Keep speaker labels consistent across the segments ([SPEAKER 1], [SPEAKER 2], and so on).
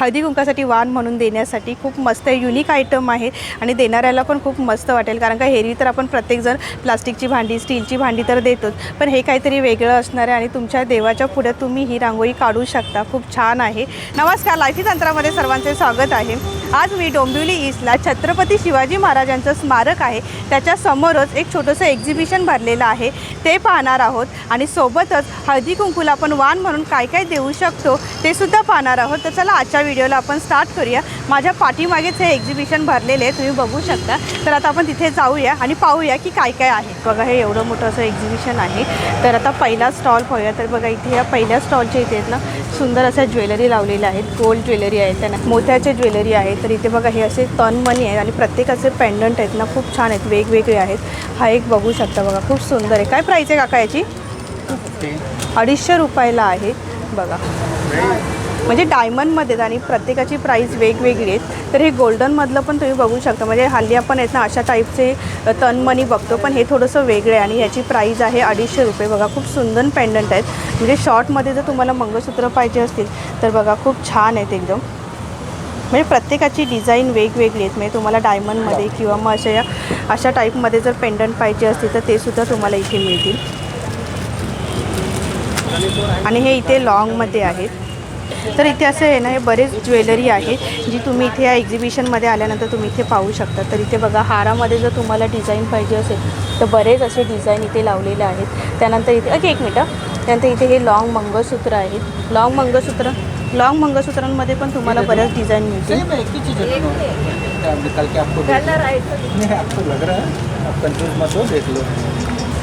[SPEAKER 1] हळदी कुंकासाठी वाण म्हणून देण्यासाठी खूप मस्त युनिक आयटम आहे आणि देणाऱ्याला पण खूप मस्त वाटेल. कारण का हेरी तर आपण प्रत्येकजण प्लास्टिकची भांडी स्टीलची भांडी तर देतोच. पण हे काहीतरी वेगळं असणार आहे आणि तुमच्या देवाच्या पुढे तुम्ही ही रांगोळी काढू शकता. खूप छान आहे. नमस्कार. लाईफी तंत्रामध्ये सर्वांचे स्वागत आहे. आज मी डोंबिवली ईस्टला छत्रपती शिवाजी महाराजांचं स्मारक आहे. त्याच्या समोरच एक छोटंसं एक्झिबिशन भरलेलं आहे. ते पाहणार आहोत आणि सोबतच हळदी कुंकूला आपण वाण म्हणून काय काय देऊ शकतो ते सुद्धा पाहणार आहोत. तर चला आजच्या व्हिडिओला आपण स्टार्ट करूया. माझ्या पाठीमागेच हे एक्झिबिशन भरलेले आहे तुम्ही बघू शकता. तर आता आपण तिथे जाऊया आणि पाहूया की काय काय आहे. बघा हे एवढं मोठं असं एक्झिबिशन आहे. तर आता पहिला स्टॉल पाहूया तर बघा इथे या पहिल्या स्टॉलच्या इथे आहेत ना सुंदर अशा ज्वेलरी लावलेल्या आहेत. गोल्ड ज्वेलरी आहे त्यांना. मोत्याचे ज्वेलरी आहे. तर इथे बघा हे असे तनमणी आहेत आणि प्रत्येकाचे पेंडंट आहेत ना खूप छान आहेत. वेगवेगळे आहेत. हा एक बघू शकता बघा खूप सुंदर आहे. काय प्राईस आहे काका याची? अडीचशे रुपयाला आहे. बघा. म्हणजे डायमंडमध्ये आणि प्रत्येकाची प्राईस वेगवेगळी आहेत. तर हे गोल्डनमधलं पण तुम्ही बघू शकता. म्हणजे हल्ली आपण आहेत ना अशा टाईपचे तनमनी बघतो. पण हे थोडंसं वेगळं आहे आणि याची प्राईज आहे अडीचशे रुपये. बघा खूप सुंदर पेंडंट आहेत. म्हणजे शॉर्टमध्ये जर तुम्हाला मंगळसूत्र पाहिजे असतील तर बघा खूप छान आहेत एकदम. म्हणजे प्रत्येकाची डिझाईन वेगवेगळी आहेत. म्हणजे तुम्हाला डायमंडमध्ये किंवा मग अशा या अशा टाईपमध्ये जर पेंडंट पाहिजे असतील तर ते सुद्धा तुम्हाला इथे मिळतील. आणि हे इथे लॉंगमध्ये आहेत. तर इथे असं आहे ना हे बरेच ज्वेलरी आहे जी तुम्ही इथे या एक्झिबिशनमध्ये आल्यानंतर तुम्ही इथे पाहू शकता. तर इथे बघा हारामध्ये जर तुम्हाला डिझाईन पाहिजे असेल तर बरेच असे डिझाईन इथे लावलेले आहेत. त्यानंतर इथे ओके एक मिनटं त्यानंतर इथे हे लॉंग मंगळसूत्र आहेत. लॉंग मंगळसूत्र लॉंग मंगळसूत्रांमध्ये पण तुम्हाला बऱ्याच डिझाईन मिळतील.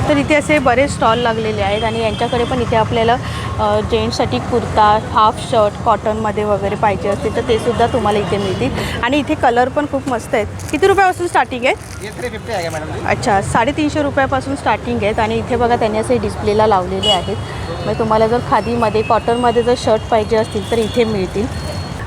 [SPEAKER 1] तर इथे असे बरेच स्टॉल लागलेले आहेत आणि यांच्याकडे पण इथे आपल्याला जेंट्ससाठी कुर्ता हाफ शर्ट कॉटनमध्ये वगैरे पाहिजे असतील तर ते सुद्धा तुम्हाला इथे मिळतील. आणि इथे कलर पण खूप मस्त आहेत. किती रुपयापासून स्टार्टिंग आहे अच्छा साडेतीनशे रुपयापासून स्टार्टिंग आहेत आणि इथे बघा त्यांनी असे डिस्प्लेला लावलेले आहेत. मग तुम्हाला जर खादीमध्ये कॉटनमध्ये जर शर्ट पाहिजे असतील तर इथे मिळतील.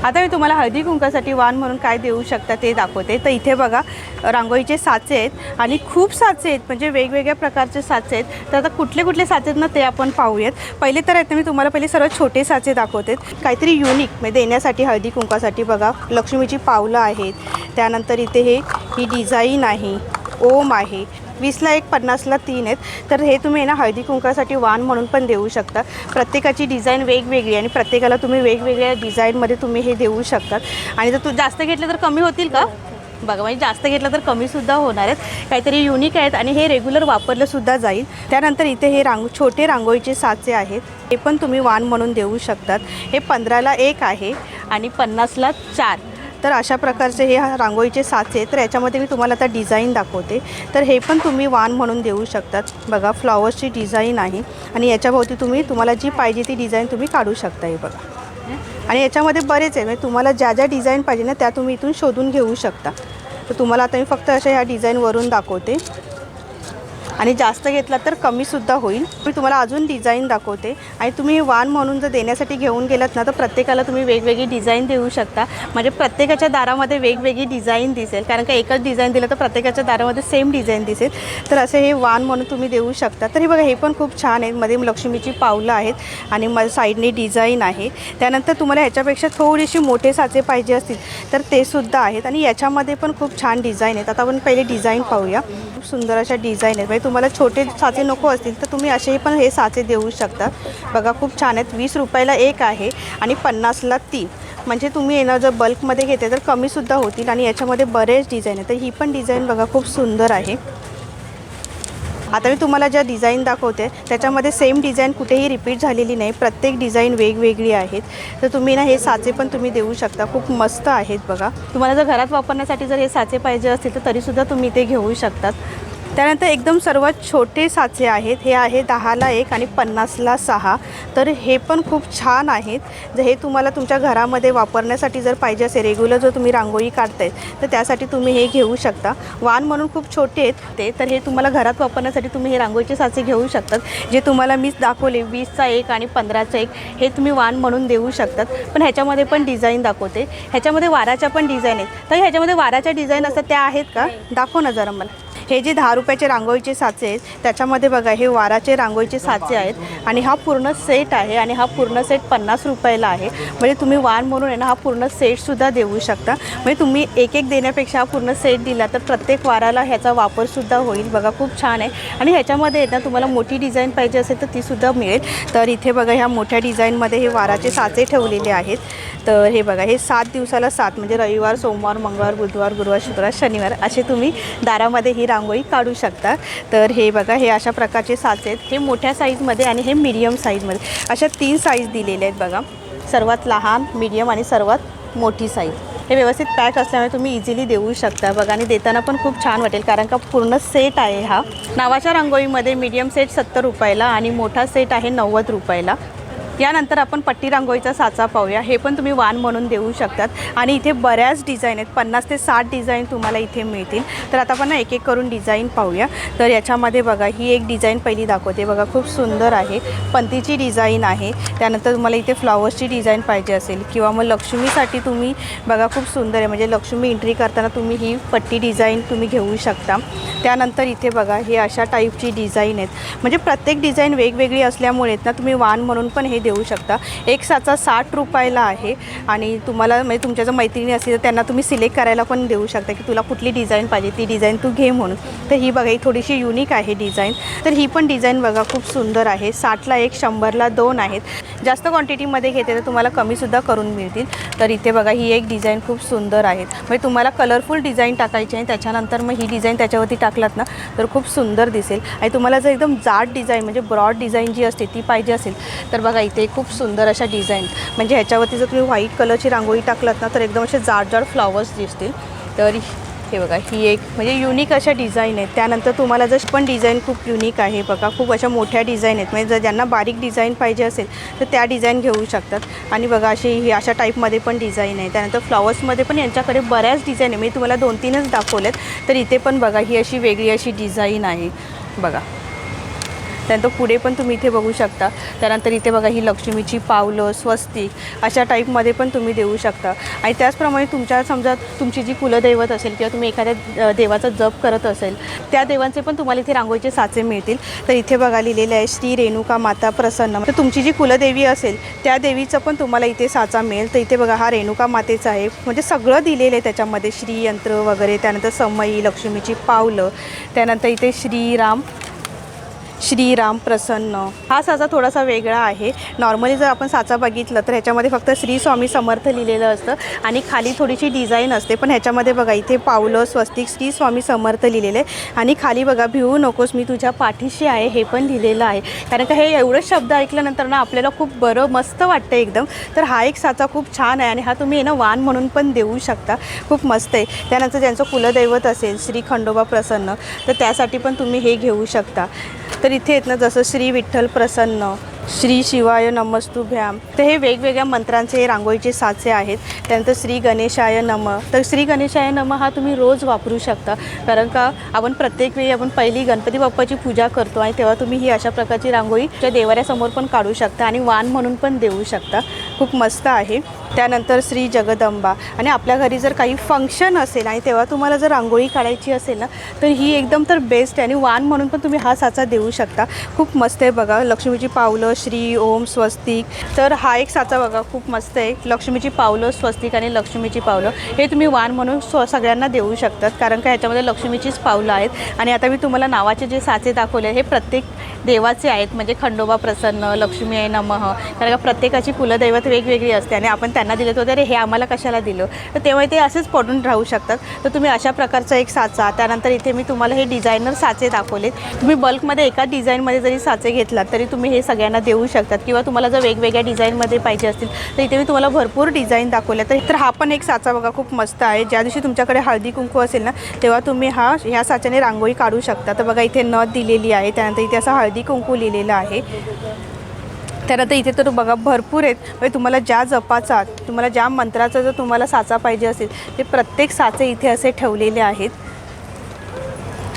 [SPEAKER 1] आता मी तुम्हाला हळदी कुंकासाठी वाण म्हणून काय देऊ शकता ते दाखवते. तर इथे बघा रांगोळीचे साचे आहेत आणि खूप साचे आहेत म्हणजे वेगवेगळ्या प्रकारचे साचे आहेत. तर आता कुठले कुठले साचे आहेत ना ते आपण पाहूयात. पहिले तर आहेत ना मी तुम्हाला पहिले सर्व छोटे साचे दाखवते. काहीतरी युनिक म्हणजे देण्यासाठी हळदी कुंकासाठी बघा लक्ष्मीची पावलं आहेत. त्यानंतर इथे हे ही डिझाईन आहे. ओम आहे. वीसला एक पन्नासला तीन आहेत. तर हे तुम्ही ना हळदी कुंकासाठी वाण म्हणून पण देऊ शकता. प्रत्येकाची डिझाईन वेगवेगळी आणि प्रत्येकाला तुम्ही वेगवेगळ्या डिझाईनमध्ये तुम्ही हे देऊ शकतात. आणि जर तू जास्त घेतले तर कमी होतील का? बघा म्हणजे जास्त घेतलं तर कमीसुद्धा होणार आहेत. काहीतरी युनिक आहेत आणि हे रेग्युलर वापरलंसुद्धा जाईल. त्यानंतर इथे हे रांग छोटे रांगोळीचे साचे आहेत. हे पण तुम्ही वाण म्हणून देऊ शकतात. हे पंधराला एक आहे आणि पन्नासला चार. तर अशा प्रकारचे हे रांगोळीचे साचे आहेत. तर याच्यामध्ये मी तुम्हाला आता डिझाईन दाखवते. तर हे पण तुम्ही वान म्हणून देऊ शकतात. बघा फ्लॉवर्सची डिझाईन आहे. आणि याच्याभोवती तुम्ही तुम्हाला जी पाहिजे ती डिझाईन तुम्ही काढू शकता हे बघा. आणि याच्यामध्ये बरेच आहे म्हणजे तुम्हाला ज्या ज्या डिझाईन पाहिजे ना त्या तुम्ही इथून शोधून घेऊ शकता. तर तुम्हाला आता मी फक्त अशा ह्या डिझाईनवरून दाखवते. आणि जास्त घेतला तर कमीसुद्धा होईल. मी तुम्हाला अजून डिझाईन दाखवते. आणि तुम्ही वाण म्हणून जर देण्यासाठी घेऊन गेलात ना तर प्रत्येकाला तुम्ही वेगवेगळी डिझाईन देऊ शकता. म्हणजे प्रत्येकाच्या दारामध्ये वेगवेगळी डिझाईन दिसेल. कारण का एकच डिझाईन दिलं तर प्रत्येकाच्या दारामध्ये सेम डिझाईन दिसेल. तर असे हे वाण म्हणून तुम्ही देऊ शकता. तर हे बघा हे पण खूप छान आहेत. मध्ये लक्ष्मीची पावलं आहेत आणि म साईडने डिझाईन आहे. त्यानंतर तुम्हाला ह्याच्यापेक्षा थोडीशी मोठे साचे पाहिजे असतील तर ते सुद्धा आहेत. आणि याच्यामध्ये पण खूप छान डिझाईन आहेत. आता आपण पहिले डिझाईन पाहूया. खूप सुंदर अशा डिझाईन आहेत. म्हणजे तुम्हाला छोटे साचे नको असतील तर तुम्ही असेही पण हे साचे देऊ शकता. बघा खूप छान आहेत. वीस रुपयाला एक आहे आणि पन्नासला तीन. म्हणजे तुम्ही येणं जर बल्कमध्ये घेते तर कमीसुद्धा होतील आणि याच्यामध्ये बरेच डिझाईन आहेत. तर ही पण डिझाईन बघा खूप सुंदर आहे. आता मी तुम्हाला ज्या डिझाईन दाखवते त्याच्यामध्ये सेम डिझाईन कुठेही रिपीट झालेली नाही. प्रत्येक डिझाईन वेगवेगळी आहेत. तर तुम्ही ना हे साचे पण तुम्ही देऊ शकता. खूप मस्त आहेत बघा. तुम्हाला जर घरात वापरण्यासाठी जर हे साचे पाहिजे असतील तर तरीसुद्धा तुम्ही ते घेऊ शकतात. त्यानंतर एकदम सर्वात छोटे साचे आहेत. हे आहे दहाला एक आणि पन्नासला सहा. तर हे पण खूप छान आहेत. जर हे तुम्हाला तुमच्या घरामध्ये वापरण्यासाठी जर पाहिजे असेल रेग्युलर जर तुम्ही रांगोळी काढताय तर त्यासाठी तुम्ही हे घेऊ शकता. वाण म्हणून खूप छोटे आहेत ते तर हे तुम्हाला घरात वापरण्यासाठी तुम्ही हे रांगोळीचे साचे घेऊ शकतात. जे तुम्हाला मीच दाखवले वीसचा एक आणि पंधराचा एक हे तुम्ही वाण म्हणून देऊ शकतात. पण ह्याच्यामध्ये पण डिझाईन दाखवते. ह्याच्यामध्ये वाराच्या पण डिझाईन आहेत. तर ह्याच्यामध्ये वाराच्या डिझाईन असतात त्या आहेत का? दाखव ना जरा मला. हे जे दहा रुपयाचे रांगोळीचे साचे आहेत त्याच्यामध्ये बघा हे वाराचे रांगोळीचे साचे आहेत आणि हा पूर्ण सेट आहे आणि हा पूर्ण सेट पन्नास रुपयाला आहे. म्हणजे तुम्ही वाण म्हणून आहे ना हा पूर्ण सेटसुद्धा देऊ शकता. म्हणजे तुम्ही एक एक देण्यापेक्षा हा पूर्ण सेट दिला तर प्रत्येक वाराला ह्याचा वापरसुद्धा होईल. बघा खूप छान आहे. आणि ह्याच्यामध्ये आहेत ना तुम्हाला मोठी डिझाईन पाहिजे असेल तर तीसुद्धा मिळेल. तर इथे बघा ह्या मोठ्या डिझाईनमध्ये हे वाराचे साचे ठेवलेले आहेत. तर हे बघा हे सात दिवसाला सात म्हणजे रविवार सोमवार मंगळवार बुधवार गुरुवार शुक्रवार शनिवार असे तुम्ही दारामध्ये ही रांगोळी काढू शकता तर हे बघा हे अशा प्रकारचे साचे आहेत. हे मोठ्या साईजमध्ये आणि हे मीडियम साईजमध्ये अशा तीन साईज दिलेले आहेत बघा. सर्वात लहान मीडियम आणि सर्वात मोठी साईज हे व्यवस्थित पॅक असल्यामुळे तुम्ही इझिली देऊ शकता बघा. आणि देताना पण खूप छान वाटेल कारण का पूर्ण सेट आहे हा. नावाच्या रांगोळीमध्ये मीडियम सेट सत्तर रुपयाला आणि मोठा सेट आहे नव्वद रुपयाला. यानंतर आपण पट्टी रांगोळीचा साचा पाहूया. हे पण तुम्ही वाण म्हणून देऊ शकतात. आणि इथे बऱ्याच डिझाईन आहेत. पन्नास ते साठ डिझाईन तुम्हाला इथे मिळतील. तर आता आपण एक एक करून डिझाईन पाहूया. तर याच्यामध्ये बघा ही एक डिझाईन पहिली दाखवते. बघा खूप सुंदर आहे. पंतीची डिझाईन आहे. त्यानंतर तुम्हाला इथे फ्लॉवर्सची डिझाईन पाहिजे असेल किंवा मग लक्ष्मीसाठी तुम्ही बघा खूप सुंदर आहे. म्हणजे लक्ष्मी एंट्री करताना तुम्ही ही पट्टी डिझाईन तुम्ही घेऊ शकता. त्यानंतर इथे बघा हे अशा टाईपची डिझाईन आहेत. म्हणजे प्रत्येक डिझाईन वेगवेगळी असल्यामुळे ना तुम्ही वाण म्हणून पण हे देऊ शकता. एक साचा साठ रुपयाला आहे आणि तुम्हाला म्हणजे तुमच्या जर मैत्रिणी असतील तर त्यांना तुम्ही सिलेक्ट करायला पण देऊ शकता की तुला कुठली डिझाईन पाहिजे. ती डिझाईन तू घे म्हणून. तर ही बघा ही थोडीशी युनिक आहे डिझाईन. तर ही पण डिझाईन बघा खूप सुंदर आहे. साठला एक शंभरला दोन आहेत. जास्त क्वांटिटीमध्ये घेते तर तुम्हाला कमीसुद्धा करून मिळतील. तर इथे बघा ही एक डिझाईन खूप सुंदर आहे. म्हणजे तुम्हाला कलरफुल डिझाईन टाकायची आहे. त्याच्यानंतर मग ही डिझाईन त्याच्यावरती टाकलात ना तर खूप सुंदर दिसेल. आणि तुम्हाला जर एकदम जाड डिझाईन म्हणजे ब्रॉड डिझाईन जी असते ती पाहिजे असेल तर बघा इथे खूप सुंदर अशा डिझाईन म्हणजे ह्याच्यावरती जर तुम्ही व्हाईट कलरची रांगोळी टाकलात ना तर एकदम असे जाड जाड फ्लॉवर्स दिसतील. तर हे बघा ही एक म्हणजे युनिक अशा डिझाईन आहेत. त्यानंतर तुम्हाला जर पण डिझाईन खूप युनिक आहे बघा खूप अशा मोठ्या डिझाईन आहेत. म्हणजे जर ज्यांना बारीक डिझाईन पाहिजे असेल तर त्या डिझाईन घेऊ शकतात. आणि बघा अशी ही अशा टाईपमध्ये पण डिझाईन आहे. त्यानंतर फ्लॉवर्समध्ये पण यांच्याकडे बऱ्याच डिझाईन आहे मी तुम्हाला दोन तीनच दाखवलेत. तर इथे पण बघा ही अशी वेगळी अशी डिझाईन आहे. बघा. त्यानंतर पुढे पण तुम्ही इथे बघू शकता. त्यानंतर इथे बघा ही लक्ष्मीची पावलं स्वस्तिक अशा टाईपमध्ये पण तुम्ही देऊ शकता. आणि त्याचप्रमाणे तुमच्या समजा तुमची जी कुलदैवत असेल किंवा तुम्ही एखाद्या देवाचा जप करत असेल त्या देवांचे पण तुम्हाला इथे रांगोळीचे साचे मिळतील. तर इथे बघा लिहिलेले आहे श्री रेणुका माता प्रसन्न. तर तुमची जी कुलदेवी असेल त्या देवीचं पण तुम्हाला इथे साचा मिळेल. तर इथे बघा हा रेणुका मातेचा आहे. म्हणजे सगळं दिलेलं आहे त्याच्यामध्ये श्रीयंत्र वगैरे त्यानंतर समई लक्ष्मीची पावलं त्यानंतर इथे श्रीराम श्रीराम प्रसन्न. हा साचा थोडासा वेगळा आहे. नॉर्मली जर आपण साचा बघितलं तर ह्याच्यामध्ये फक्त श्री स्वामी समर्थ लिहिलेलं असतं आणि खाली थोडीशी डिझाईन असते. पण ह्याच्यामध्ये बघा इथे पावलं स्वस्तिक श्री स्वामी समर्थ लिहिलेलं. आहे आणि खाली बघा भिवू नकोस मी तुझ्या पाठीशी आहे हे पण लिहिलेलं आहे. कारण का हे एवढं शब्द ऐकल्यानंतर ना आपल्याला खूप बरं मस्त वाटतं एकदम. तर हा एक साचा खूप छान आहे आणि हा तुम्ही ना वाण म्हणून पण देऊ शकता. खूप मस्त आहे. त्यानंतर ज्यांचं कुलदैवत असेल श्री खंडोबा प्रसन्न तर त्यासाठी पण तुम्ही हे घेऊ शकता. तर इथे आहेत ना जसं श्री विठ्ठल प्रसन्न श्री शिवाय नमस्तुभ्याम. तर हे वेगवेगळ्या मंत्रांचे हे रांगोळीचे साचे आहेत. त्यानंतर श्री गणेशाय नम. तर श्री गणेशाय नम हा तुम्ही रोज वापरू शकता. कारण का आपण प्रत्येक वेळी आपण पहिली गणपती बाप्पाची पूजा करतो आणि तेव्हा तुम्ही ही अशा प्रकारची रांगोळी त्या देवाऱ्यासमोर पण काढू शकता आणि वाण म्हणून पण देऊ शकता. खूप मस्त आहे. त्यानंतर श्री जगदंबा. आणि आपल्या घरी जर काही फंक्शन असेल आणि तेव्हा तुम्हाला जर रांगोळी काढायची असेल ना तर ही एकदम तर बेस्ट आहे. आणि वाण म्हणून पण तुम्ही हा साचा देऊ शकता. खूप मस्त आहे बघा. लक्ष्मीची पावलं श्री ओम स्वस्तिक. तर हा एक साचा बघा खूप मस्त आहे. लक्ष्मीची पावलं स्वस्तिक आणि लक्ष्मीची पावलं. हे तुम्ही वाण म्हणून स्व सगळ्यांना देऊ शकतात. कारण का ह्याच्यामध्ये लक्ष्मीचीच पावलं आहेत. आणि आता मी तुम्हाला नावाचे जे साचे दाखवले हे प्रत्येक देवाचे आहेत. म्हणजे खंडोबा प्रसन्न लक्ष्मी आहे नमः. कारण का प्रत्येकाची कुलदैवत वेगवेगळी असते आणि आपण त्यांना दिलं तर अरे हे आम्हाला कशाला दिलं? तर तेव्हा ते असेच पडून राहू शकतात. तर तुम्ही अशा प्रकारचा एक साचा त्यानंतर इथे मी तुम्हाला हे डिझायनर साचे दाखवले तुम्ही बल्कमध्ये एका डिझाईनमध्ये जरी साचे घेतलात तरी तुम्ही हे सगळ्यांना देऊ शकतात किंवा तुम्हाला जर वेगवेगळ्या डिझाईनमध्ये पाहिजे असतील तर इथे मी तुम्हाला भरपूर डिझाईन दाखवल्या. तर तर हा पण एक साचा बघा खूप मस्त आहे. ज्या दिवशी तुमच्याकडे हळदी कुंकू असेल ना तेव्हा तुम्ही हा ह्या साच्याने रांगोळी काढू शकता. तर बघा इथे नथ दिलेली आहे. त्यानंतर इथे असं हळदी कुंकू लिहिलेलं आहे. त्यानंतर इथे तर बघा भरपूर आहेत. म्हणजे तुम्हाला ज्या जपाचा तुम्हाला ज्या मंत्राचा जर तुम्हाला साचा पाहिजे असेल ते प्रत्येक साचे इथे असे ठेवलेले आहेत.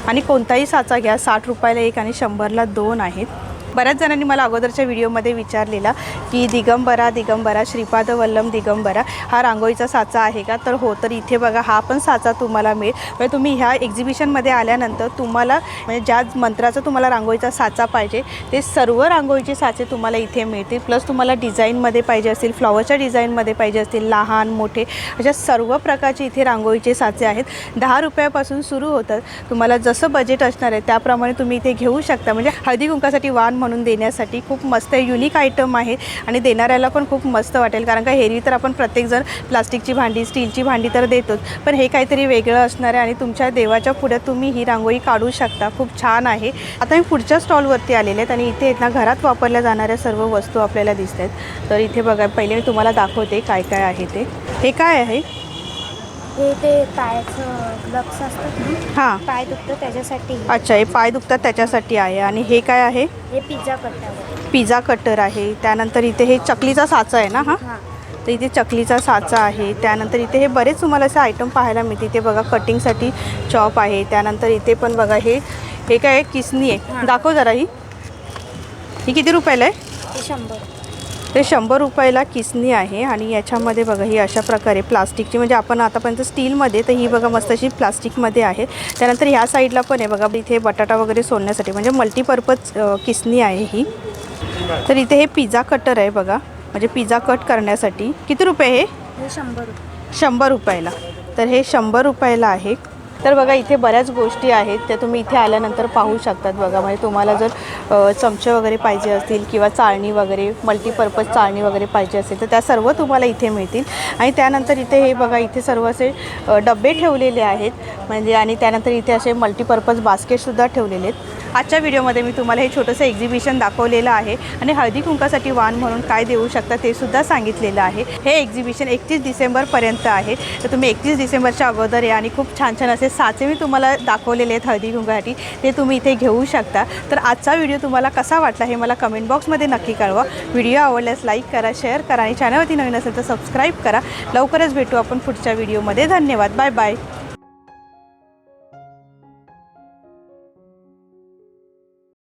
[SPEAKER 1] आणि कोणताही साचा घ्या. साठ रुपयाला एक आणि शंभरला दोन आहेत. बऱ्याच जणांनी मला अगोदरच्या व्हिडिओमध्ये विचारलेला की दिगंबरा दिगंबरा श्रीपाद वल्लम दिगंबरा हा रांगोळीचा साचा आहे का? तर हो तर इथे बघा हा पण साचा तुम्हाला मिळेल. म्हणजे तुम्ही ह्या एक्झिबिशनमध्ये आल्यानंतर तुम्हाला म्हणजे ज्या मंत्राचा तुम्हाला रांगोळीचा साचा पाहिजे ते सर्व रांगोळीचे साचे तुम्हाला इथे मिळतील. प्लस तुम्हाला डिझाईनमध्ये पाहिजे असतील फ्लॉवरच्या डिझाईनमध्ये पाहिजे असतील लहान मोठे अशा सर्व प्रकारचे इथे रांगोळीचे साचे आहेत. दहा रुपयापासून सुरू होतात. तुम्हाला जसं बजेट असणार आहे त्याप्रमाणे तुम्ही इथे घेऊ शकता. म्हणजे हळदी कुंकासाठी वाण म्हणून देण्यासाठी खूप मस्त युनिक आयटम आहे. आणि देणाऱ्याला पण खूप मस्त वाटेल. कारण का हेरी तर आपण प्रत्येकजण प्लास्टिकची भांडी स्टीलची भांडी तर देतोच. पण हे काहीतरी वेगळं असणार आहे आणि तुमच्या देवाच्या पुढे तुम्ही ही रांगोळी काढू शकता. खूप छान आहे. आता मी पुढच्या स्टॉलवरती आलेले आहेत आणि इथे ना घरात वापरल्या जाणाऱ्या सर्व वस्तू आपल्याला दिसत आहेत. तर इथे बघा पहिले मी तुम्हाला दाखवते काय काय आहे ते. हे काय आहे?
[SPEAKER 2] हे ते पायाचं ग्लव्स असतात ना
[SPEAKER 1] हां.
[SPEAKER 2] पाय दुखतं त्याच्यासाठी.
[SPEAKER 1] अच्छा हे पाय दुखतात त्याच्यासाठी आहे. आणि हे काय आहे?
[SPEAKER 2] हे पिझ्झा कट्ट्यावर
[SPEAKER 1] पिझ्झा कटर आहे. त्यानंतर इथे हे चकलीचा साचा आहे ना हा?
[SPEAKER 2] हां.
[SPEAKER 1] तर इथे चकलीचा साचा आहे. त्यानंतर इथे हे बरेच तुम्हाला असे आयटम पाहायला मिळते इथे बघा कटिंगसाठी चॉप आहे. त्यानंतर इथे पण बघा हे हे काय आहे? किसनी आहे.
[SPEAKER 2] हां.
[SPEAKER 1] दाखव जरा ही. ही किती रुपयाला आहे?
[SPEAKER 2] हे शंभर.
[SPEAKER 1] ते शंभर रुपयाला किसनी आहे आणि याच्यामध्ये बघा ही अशा प्रकारे प्लास्टिकची म्हणजे आपण आतापर्यंत स्टीलमध्ये तर ही बघा मस्त अशी प्लास्टिकमध्ये आहे. त्यानंतर ह्या साईडला पण आहे बघा इथे बटाटा वगैरे सोलण्यासाठी म्हणजे मल्टीपर्पज किसनी आहे ही. तर इथे हे पिझ्झा कटर आहे बघा म्हणजे पिझ्झा कट करण्यासाठी. किती रुपये हे?
[SPEAKER 2] शंभर
[SPEAKER 1] शंभर रुपयाला. तर हे शंभर रुपयाला आहे. तर बघा इथे बऱ्याच गोष्टी आहेत त्या तुम्ही इथे आल्यानंतर पाहू शकतात बघा. म्हणजे तुम्हाला जर चमचे वगैरे पाहिजे असतील किंवा चाळणी वगैरे मल्टीपर्पज चाळणी वगैरे पाहिजे असेल तर त्या सर्व तुम्हाला इथे मिळतील. आणि त्यानंतर इथे हे बघा इथे सर्व असे डब्बे डबे ठेवलेले आहेत. म्हणजे आणि त्यानंतर इथे असे मल्टीपर्पज बास्केटसुद्धा ठेवलेले आहेत. आजच्या व्हिडिओमध्ये मी तुम्हाला हे छोटंसं एक्झिबिशन दाखवलेलं आहे. आणि हळदी कुंकासाठी वाण म्हणून काय देऊ शकता ते सुद्धा सांगितलेलं आहे. हे एक्झिबिशन एकतीस डिसेंबरपर्यंत आहे. तर तुम्ही एकतीस डिसेंबरच्या अगोदर या आणि खूप छान छान असे साचे मी तुम्हाला दाखवलेले आहेत हळदी कुंकासाठी ते तुम्ही इथे घेऊ शकता. तर आजचा व्हिडिओ तुम्हाला कसा वाटला हे मला कमेंट बॉक्समध्ये नक्की कळवा. व्हिडिओ आवडल्यास लाईक करा शेअर करा आणि चॅनलवरती नवीन असेल तर सबस्क्राईब करा. लवकरच भेटू आपण पुढच्या व्हिडिओमध्ये धन्यवाद. Bye bye